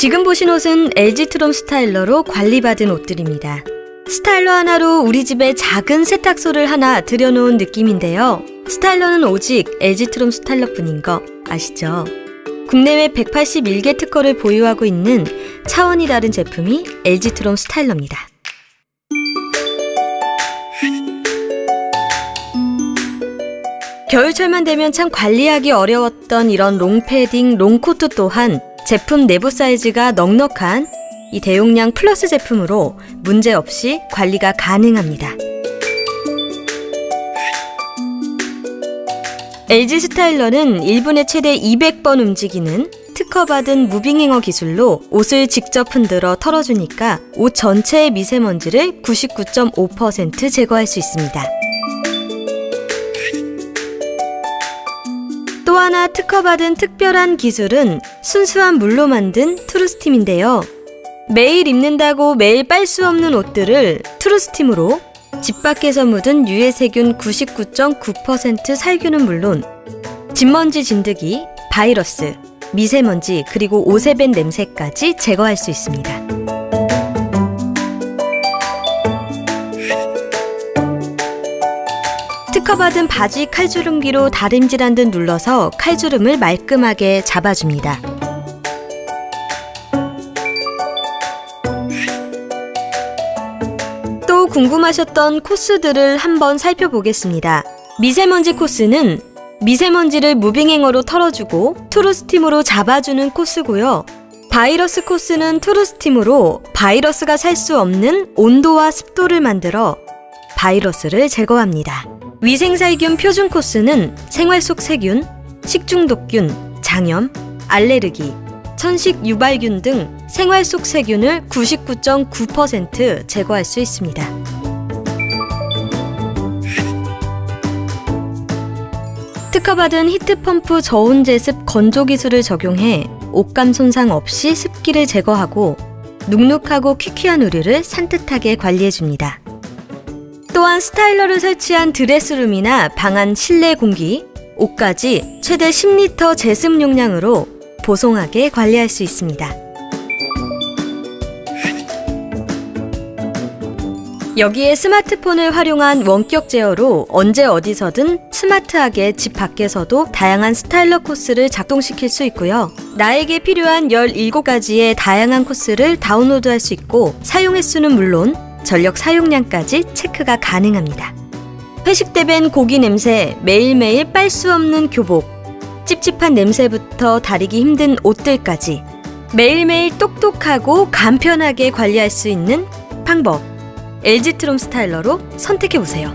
지금 보신 옷은 LG 트롬 스타일러로 관리받은 옷들입니다. 스타일러 하나로 우리 집에 작은 세탁소를 하나 들여놓은 느낌인데요. 스타일러는 오직 LG 트롬 스타일러뿐인 거 아시죠? 국내외 181개 특허를 보유하고 있는 차원이 다른 제품이 LG 트롬 스타일러입니다. 겨울철만 되면 참 관리하기 어려웠던 이런 롱패딩, 롱코트 또한 제품 내부 사이즈가 넉넉한 이 대용량 플러스 제품으로 문제없이 관리가 가능합니다. LG 스타일러는 1분에 최대 200번 움직이는 특허받은 무빙행어 기술로 옷을 직접 흔들어 털어주니까 옷 전체의 미세먼지를 99.5% 제거할 수 있습니다. 하나 특허받은 특별한 기술은 순수한 물로 만든 트루스팀인데요. 매일 입는다고 매일 빨 수 없는 옷들을 트루스팀으로 집 밖에서 묻은 유해 세균 99.9% 살균은 물론 진먼지 진드기, 바이러스, 미세먼지 그리고 옷에 밴 냄새까지 제거할 수 있습니다. 특허받은 바지 칼주름기로 다림질한 듯 눌러서 칼주름을 말끔하게 잡아줍니다. 또 궁금하셨던 코스들을 한번 살펴보겠습니다. 미세먼지 코스는 미세먼지를 무빙행어로 털어주고 투루스팀으로 잡아주는 코스고요. 바이러스 코스는 투루스팀으로 바이러스가 살 수 없는 온도와 습도를 만들어 바이러스를 제거합니다. 위생살균 표준 코스는 생활 속 세균, 식중독균, 장염, 알레르기, 천식 유발균 등 생활 속 세균을 99.9% 제거할 수 있습니다. 특허받은 히트펌프 저온 제습 건조 기술을 적용해 옷감 손상 없이 습기를 제거하고 눅눅하고 퀴퀴한 의류를 산뜻하게 관리해줍니다. 또한 스타일러를 설치한 드레스룸이나 방 안 실내 공기, 옷까지 최대 10리터 제습 용량으로 보송하게 관리할 수 있습니다. 여기에 스마트폰을 활용한 원격 제어로 언제 어디서든 스마트하게 집 밖에서도 다양한 스타일러 코스를 작동시킬 수 있고요. 나에게 필요한 17가지의 다양한 코스를 다운로드할 수 있고 사용 횟수는 물론 전력 사용량까지 체크가 가능합니다. 회식 때 밴 고기 냄새, 매일매일 빨 수 없는 교복, 찝찝한 냄새부터 다리기 힘든 옷들까지 매일매일 똑똑하고 간편하게 관리할 수 있는 방법. LG 트롬 스타일러로 선택해 보세요.